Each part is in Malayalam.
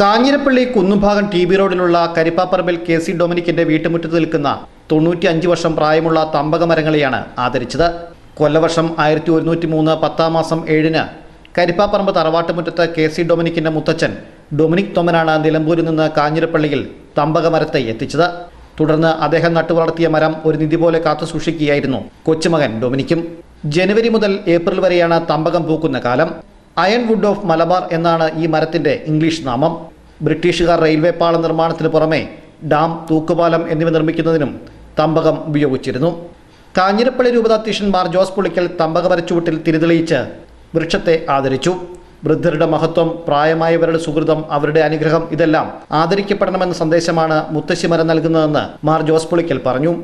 കാഞ്ഞിരപ്പള്ളി കുന്നുംഭാഗം ടി ബി റോഡിലുള്ള കരിപ്പാപ്പറമ്പിൽ കെ സി ഡൊമിനിക്കിന്റെ വീട്ടുമുറ്റത്ത് നിൽക്കുന്ന തൊണ്ണൂറ്റി അഞ്ച് വർഷം പ്രായമുള്ള തമ്പക മരങ്ങളെയാണ് ആദരിച്ചത്. കൊല്ലവർഷം ആയിരത്തി ഒരുന്നൂറ്റി മൂന്ന് പത്താം മാസം ഏഴിന് കരിപ്പാപ്പറമ്പ് തറവാട്ടുമുറ്റത്ത് കെ സി ഡൊമിനിക്കിന്റെ മുത്തച്ഛൻ ഡൊമിനിക് തൊമനാണ് നിലമ്പൂരിൽ നിന്ന് കാഞ്ഞിരപ്പള്ളിയിൽ തമ്പക മരത്തെ എത്തിച്ചത്. തുടർന്ന് അദ്ദേഹം നട്ടുവളർത്തിയ മരം ഒരു നിധി പോലെ കാത്തു സൂക്ഷിക്കുകയായിരുന്നു കൊച്ചുമകൻ ഡൊമിനിക്കും. ജനുവരി മുതൽ ഏപ്രിൽ വരെയാണ് തമ്പകം പൂക്കുന്ന കാലം. അയൺ വുഡ് ഓഫ് മലബാർ എന്നാണ് ഈ മരത്തിന്റെ ഇംഗ്ലീഷ് നാമം. ബ്രിട്ടീഷുകാർ റെയിൽവേ പാളം നിർമ്മാണത്തിന് പുറമെ ഡാം തൂക്കുപാലം എന്നിവ നിർമ്മിക്കുന്നതിനും തമ്പകം ഉപയോഗിച്ചിരുന്നു. കാഞ്ഞിരപ്പള്ളി രൂപതാധ്യക്ഷൻ മാർ ജോസ് പുളിക്കൽ തമ്പക വരച്ചുവിട്ടിൽ തിരിതെളിയിച്ച് വൃക്ഷത്തെ ആദരിച്ചു. വൃദ്ധരുടെ മഹത്വം പ്രായമായവരുടെ സുഹൃതം അവരുടെ അനുഗ്രഹം ഇതെല്ലാം ആദരിക്കപ്പെടണമെന്ന സന്ദേശമാണ് മുത്തശ്ശി മരം നൽകുന്നതെന്ന് മാർ ജോസ് പുളിക്കൽ പറഞ്ഞു.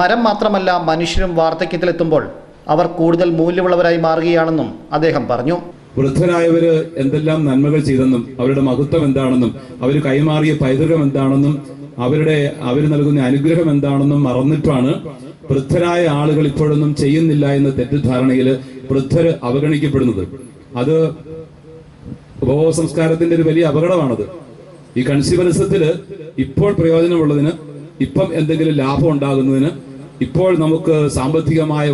മരം മാത്രമല്ല മനുഷ്യരും വാർദ്ധക്യത്തിലെത്തുമ്പോൾ അവർ കൂടുതൽ മൂല്യമുള്ളവരായി മാറുകയാണെന്നും അദ്ദേഹം പറഞ്ഞു. വൃദ്ധരായവര് എന്തെല്ലാം നന്മകൾ ചെയ്തെന്നും അവരുടെ മഹത്വം എന്താണെന്നും അവർ കൈമാറിയ പൈതൃകം എന്താണെന്നും അവരുടെ അവർ നൽകുന്ന അനുഗ്രഹം എന്താണെന്നും മറന്നിട്ടാണ് വൃദ്ധരായ ആളുകൾ ഇപ്പോഴൊന്നും ചെയ്യുന്നില്ല എന്ന തെറ്റിദ്ധാരണയിൽ വൃദ്ധര് അവഗണിക്കപ്പെടുന്നത്. അത് ഉപഭോഗ സംസ്കാരത്തിന്റെ ഒരു വലിയ അപകടമാണത്. ഈ കൺസ്യൂമറിസത്തിൽ ഇപ്പോൾ പ്രയോജനമുള്ളതിന് ഇപ്പം എന്തെങ്കിലും ലാഭം ഉണ്ടാകുന്നതിന് ഇപ്പോൾ നമുക്ക് സാമ്പത്തികമായ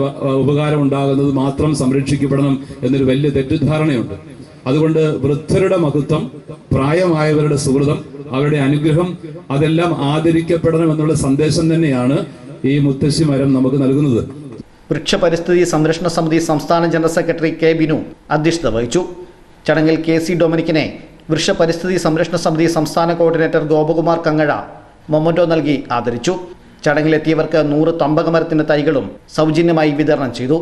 ഉപകാരം ഉണ്ടാകുന്നത് മാത്രം സംരക്ഷിക്കപ്പെടണം എന്നൊരു വലിയ തെറ്റിദ്ധാരണയുണ്ട്. അതുകൊണ്ട് വൃദ്ധരുടെ മഹത്വം പ്രായമായവരുടെ സുഹൃതം അവരുടെ അനുഗ്രഹം അതെല്ലാം ആദരിക്കപ്പെടണം എന്നുള്ള സന്ദേശം തന്നെയാണ് ഈ മുത്തശ്ശി മരം നമുക്ക് നൽകുന്നത്. വൃക്ഷ പരിസ്ഥിതി സംരക്ഷണ സമിതി സംസ്ഥാന ജനറൽ സെക്രട്ടറി കെ ബിനു അധ്യക്ഷത വഹിച്ചു. ചടങ്ങിൽ കെ സി ഡൊമിനിക്കിനെ വൃക്ഷ പരിസ്ഥിതി സംരക്ഷണ സമിതി സംസ്ഥാന കോർഡിനേറ്റർ ഗോപകുമാർ കങ്ങഴ മൊമന്റോ നൽകി ആദരിച്ചു. ചടങ്ങിലെത്തിയവർക്ക് നൂറ് തമ്പകമരത്തിന്റെ തൈകളും സൗജന്യമായി വിതരണം ചെയ്തു.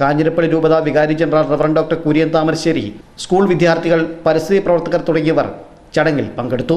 കാഞ്ഞിരപ്പള്ളി രൂപത വികാരി general reverend doctor Kurian Thamarassery school വിദ്യാർത്ഥികൾ പരിസ്ഥിതി പ്രവർത്തകർ തുടങ്ങിയവർ ചടങ്ങിൽ പങ്കെടുത്തു.